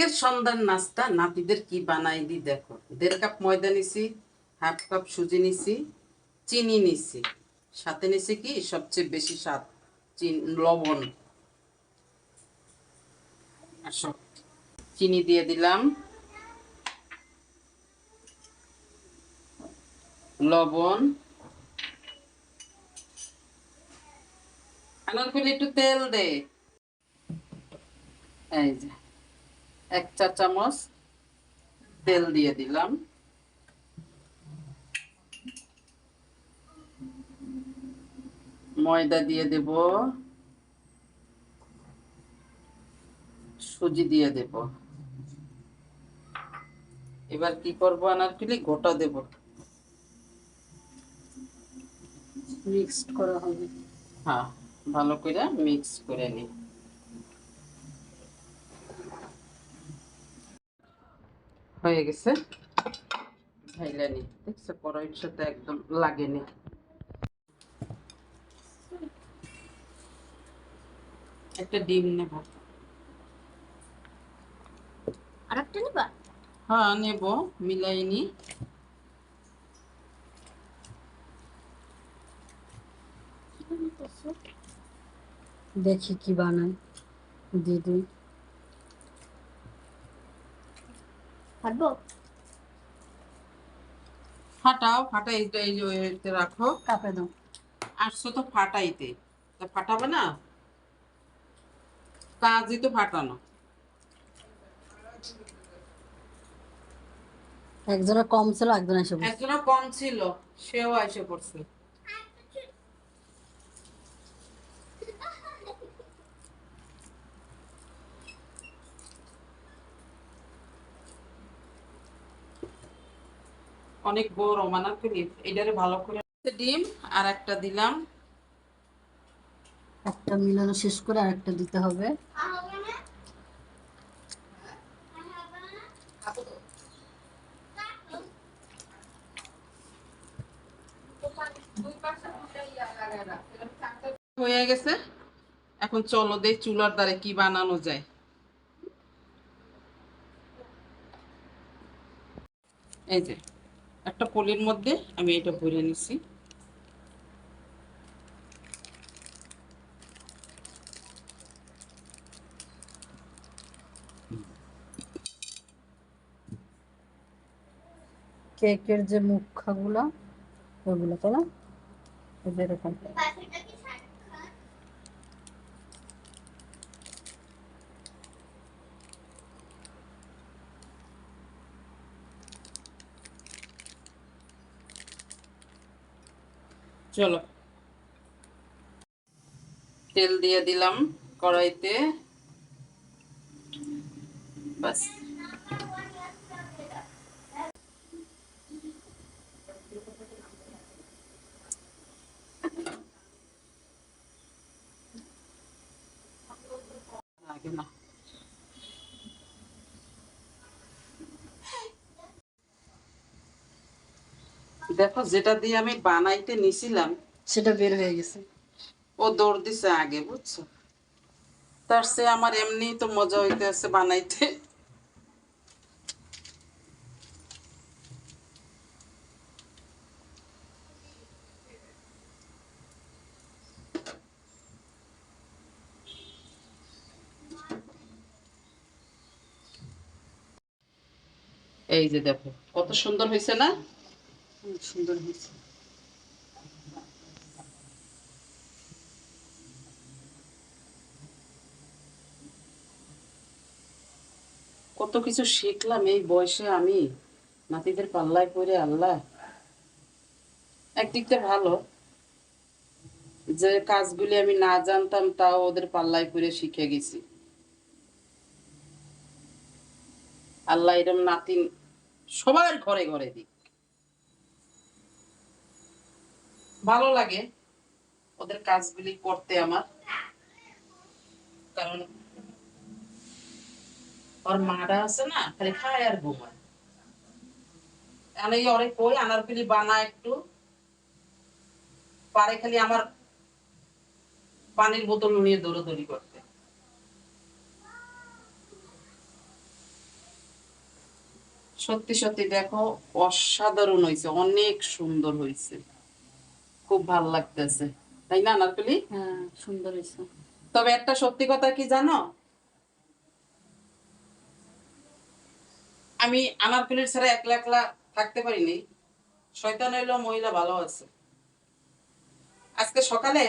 আজকের সন্ধ্যার নাস্তা নাতিদের কি বানাই দি দেখো। দেড় কাপ ময়দা নিছি, হাফ কাপ সুজি নিছি, চিনি নিছি। সাথে নিছি কি সবচেয়ে বেশি স্বাদ? লবণ। চিনি দিয়ে দিলাম। লবণ। আনারকুলি একটু তেল দে। এই যে। এক চা চামচ তেল দিয়ে দিলাম। ময়দা দিয়ে দেব। সুজি দিয়ে দেব। এবার কি করব আনারকুলি? গোটা দেব। মিক্সড করা হবে। হ্যাঁ ভালো করে মিক্স করে নিই। হয়ে গেছে। ভাইলানি দেখছ কড়াইয়ের সাথে একদম লাগেনি একটা ডিম নেব। আর একটা নিবা? হ্যাঁ নেব মিলাইনি দেখি কি বানাই দিদি। হাঁটবো? ফাটাও ফাটাইতে এই যে রাখো। কাপে দাও। আসছো তো ফাটাইতে। তা ফাটাবে না? কাজই তো ফাটানো। একজনের কম ছিল একজন এসে। একজনের কম ছিল সেও এসে পড়ছে। অনেক বড় মানার করি এটারে ভালো করে ডিম আর একটা দিলাম। একটা মিলানো শেষ করে আরেকটা দিতে হবে। হয়ে গেছে। এখন চলো দেখ চুলার দ্বারে কি বানানো যায়। এই যে। একটা পলির মধ্যে আমি এটা ভরে নিছি। কেকের যে মুখাগুলো ওগুলো তাই না? এরকম। চলো। তেল দিয়ে দিলাম কড়াইতে। বাস। লাগে না। দেখো যেটা দিয়ে আমি বানাইতে নিছিলাম সেটা বের হয়ে গেছে। ও দৌড় দিছে আগে বুঝছ? তার সে আমার এমনি তো মজা হইতে আছে বানাইতে। এই যে দেখো কত সুন্দর হয়েছে না? অনেক সুন্দর হয়েছে কত কিছু শিখলাম এই বয়সে আমি। নাতিদের পাল্লায় পড়ে আল্লাহ। একদিকটা ভালো, যে কাজগুলি আমি না জানতাম তাও ওদের পাল্লায় পড়ে শিখে গেছি। আল্লাহ এরম নাতিন সবার ঘরে ঘরে দিক। ভালো লাগে ওদের কাজগুলি করতে আমার। কারণ ওর মাটা আছে না, খালি খায় আর ঘুমায়। ওরে কই বানা একটু। পারে খালি আমার পানির বোতল নিয়ে দৌড়াদৌড়ি করতে। সত্যি সত্যি দেখো, অসাধারণ হয়েছে অনেক সুন্দর হয়েছে খুব ভালো লাগতেছে। তাই না নারকলি? হ্যাঁ সুন্দর হয়েছে। তবে একটা সত্যি কথা কি জানো? আমি আনারকলির ছাড়া একলা একলা থাকতে পারিনি। শয়তান হইল মহিলা ভালো আছে। আজকে সকালে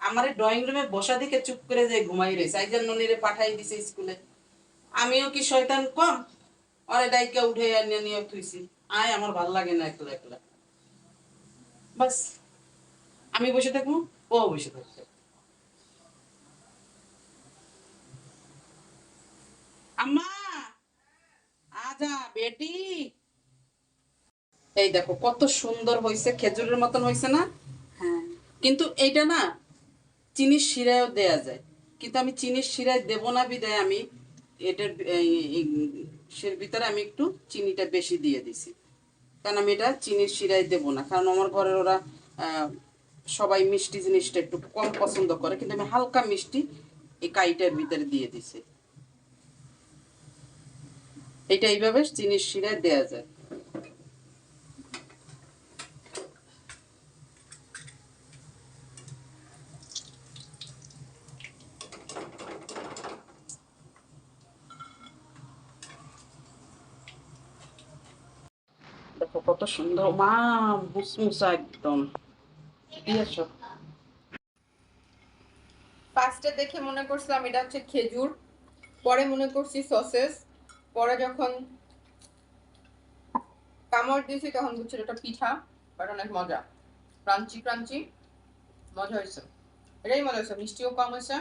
আমার ড্রয়িং রুমে বসা দিকে চুপ করে যে ঘুমাই রয়েছে। একজন ননিরে পাঠাই দিছে স্কুলে। আমিও কি শয়তান কম? অরে ডাইকে উঠে নিয়ে নিয়ে থুইছি। আয় আমার ভালো লাগে না একলা একলা। বাস। আমি বসে থাকব ও বসে থাকবে। এই দেখো কত সুন্দর হয়েছে খেজুরের মতন হয়েছে না? হ্যাঁ কিন্তু এইটা না চিনির শিরায়ও দেয়া যায়। কিন্তু আমি চিনির শিরায় দেবো না বিদায় আমি এটার সের ভিতরে আমি একটু চিনিটা বেশি দিয়ে দিছি। কারণ আমি এটা চিনির শিরায় দেবো না কারণ আমার ঘরের ওরা আহ, সবাই মিষ্টি জিনিসটা একটু কম পছন্দ করে, কিন্তু আমি হালকা মিষ্টি এই কাইটার ভিতরে দিয়ে দিছি। এটা এইভাবে চিনির শিরায় দেয়া যায়। দেখো কত সুন্দর মা মুসমুসা একদম। দিয়েছ ফার্স্টে দেখে মনে করছিলাম এটা হচ্ছে খেজুর পরে মনে করছি সসেস পরে যখন কামড় দিয়েছি তখন বুঝছি এটা পিঠা বাট অনেক মজা। ক্রাঞ্চি ক্রাঞ্চি মজা হয়েছে। এটাই মজা হয়েছে মিষ্টিও কম হয়েছে।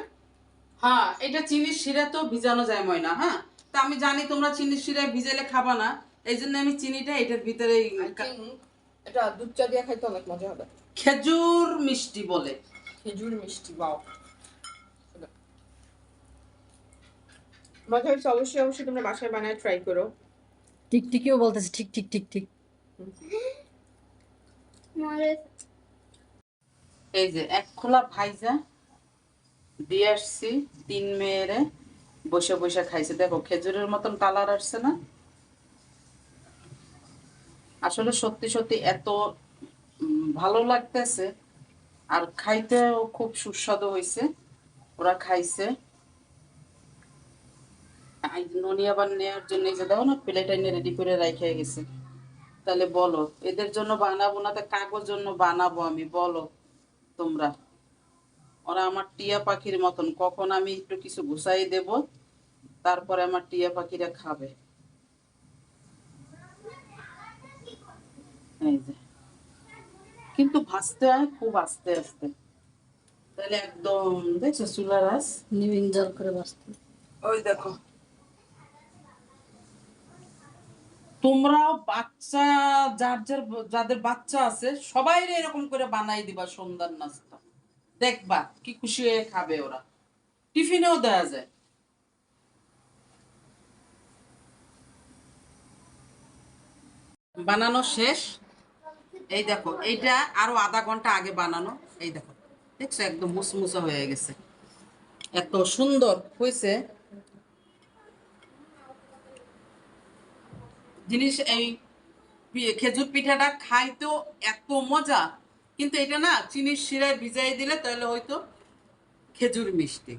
হ্যাঁ এটা চিনির শিরা তো ভিজানো যায় ময়না হ্যাঁ? তা আমি জানি তোমরা চিনির শিরায় ভিজালে খাবা না এই জন্য আমি চিনিটা এটার ভিতরে এটা দুধ চা দিয়ে খাইতে অনেক মজা হবে। খেজুর মিষ্টি বলে। খেজুর মিষ্টি বাও মজা হয়েছে অবশ্যই অবশ্যই তোমরা বাসায় বানায় ট্রাই করো। ঠিক টিকটিকিও বলতেছে ঠিক ঠিক ঠিক ঠিক। এই যে এক খোলা ভাইজা দিয়ে আসছি তিন মেয়েরে বসে বসে খাইছে। দেখো খেজুরের মতন কালার আসছে না। আসলে সত্যি সত্যি এত ভালো লাগতেছে। আর খাইতেও খুব সুস্বাদু হয়েছে ওরা খাইছে। ননি আবার নেওয়ার জন্য যে দেখো না প্লেট এনে রেডি করে রাখে গেছে। তাহলে বলো, এদের জন্য বানাবো না তো কাগজ জন্য বানাবো আমি? বলো তোমরা। ওরা আমার টিয়া পাখির মতন। কখন আমি একটু কিছু গুছাই দেব, তারপরে আমার টিয়া পাখিরা খাবে। এই যে। কিন্তু ভাজতে হয় খুব আস্তে আস্তে। তাহলে একদম দেখছ চুলার আস নিবিন জল করে বাঁচতে ওই দেখো। তোমরাও বাচ্চা যার যার যাদের বাচ্চা আছে সবাই এরকম করে বানাই দিবা সন্ধ্যার নাস্তা। দেখবা কি খুশি হয়ে খাবে ওরা। টিফিনেও দেওয়া যায়। বানানো শেষ। এই দেখো, এইটা আরও আধা ঘণ্টা আগে বানানো। এই দেখো, দেখছ একদম মুসমুসা হয়ে গেছে। এত সুন্দর হয়েছে। জিনিস, এই খেজুর পিঠাটা খাইতেও এত মজা। কিন্তু এটা না, চিনির শিরায় ভিজাই দিলে তাহলে হয়তো খেজুর মিষ্টি।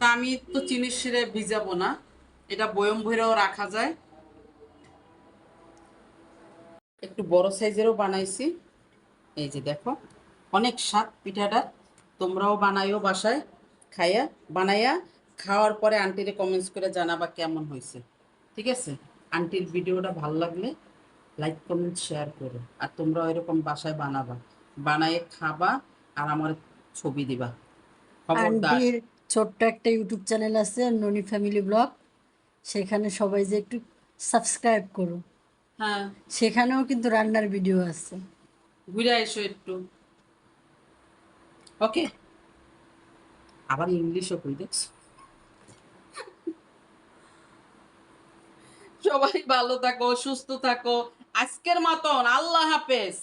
তা আমি তো চিনির শিরায় ভিজাবো না। এটা বয়ম ভরেও রাখা যায়। একটু বড় সাইজেরও বানাইছি। এই যে দেখো, অনেক স্বাদ পিঠাটা। তোমরাও বানাইও বাসায়, খাইয়া, বানাইয়া খাওয়ার পরে আন্টিরে কমেন্টস করে জানাবা কেমন হয়েছে। ঠিক আছে? আন্টির ভিডিওটা ভালো লাগলে লাইক কমেন্ট শেয়ার করো। আর তোমরা এরকম বাসায় বানাবা। বানায়ে খাবা আর আমার ছবি দিবা। আন্টির ছোট্ট একটা ইউটিউব চ্যানেল আছে, ননি ফ্যামিলি ব্লগ। সেখানে সবাই যে একটু সাবস্ক্রাইব করো। হ্যাঁ। সেখানেও কিন্তু রান্নার ভিডিও আছে। ঘুরে এসো একটু। ওকে। আবার ইংলিশও কই দেখছ? সবাই ভালো থাকো সুস্থ থাকো। আজকের মতন আল্লাহ হাফেজ।